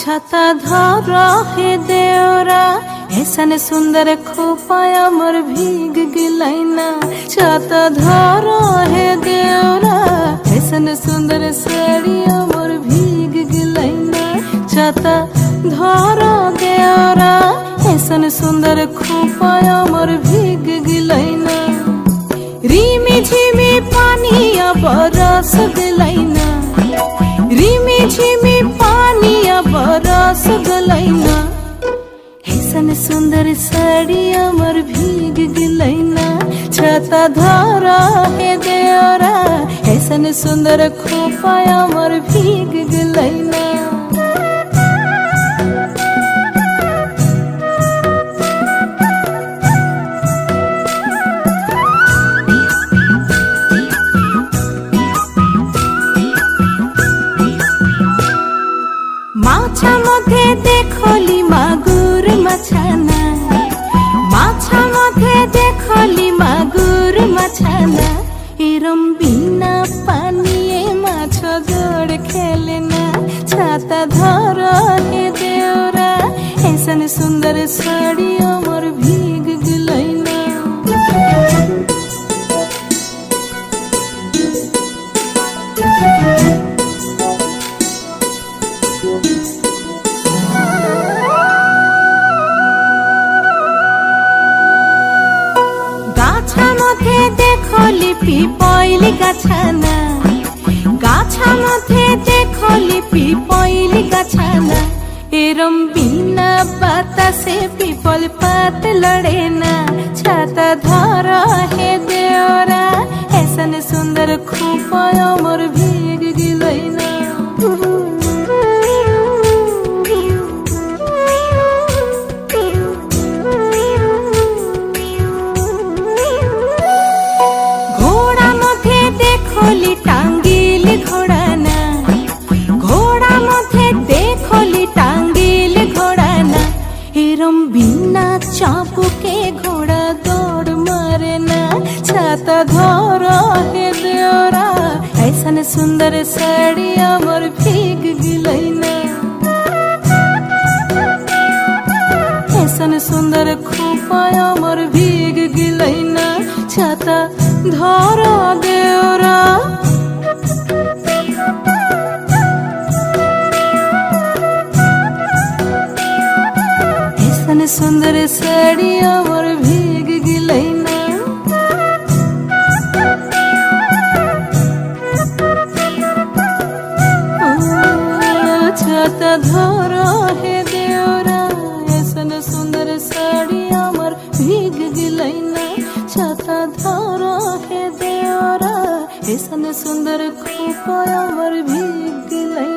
ছাতা ধর হে দেওরা ऐसन सुंदर खोपाया मोर भीग गिलैना। छत धर है देव ऐसन सुंदर खोपाय अमर भीग गिलैना रिमी झिमी पानी अब रस गलैना रिमी झिमी पानी अब रस गलैना ऐसन सुंदर साड़ी अमर भीग गिलैना छाता धरा हे देवरा ऐसन सुंदर खोपा अमर भीग गिलैना মাছা মধ্যে দেখলি মাগুর মাছানা। মাছা মধ্যে দেখলি মাগুর মাছানা। এরম বিনা পানিয়ে মাছ গড় খেলে না। ছাতা ধর হে দেওরা এসন সুন্দর শাড়ি আমার ভিগ গলাই না। Thank you. দেখলি পিপইল গাছানা গাছা মধ্যে দেখলি পিপইল গাছানা এরম বিনা বাতাসে পিপল পাত লড়ে না। ছাতা ধর হে দেওরা এসন সুন্দর খুব धोरो देवरा ऐसन सुंदर साड़ी अमर भीग गिलैना ऐसन सुंदर खोपा अमर भीग गिलैना छाता धोरो देवरा ऐसन सुंदर साड़ी अमर भीग ধরো হে দেওরা এসন সুন্দর শাড়ি আমার ভিগ গিলাই না ছাতা ধরো হে দেওরা এসন সুন্দর খুব আমার ভিগ গিলাই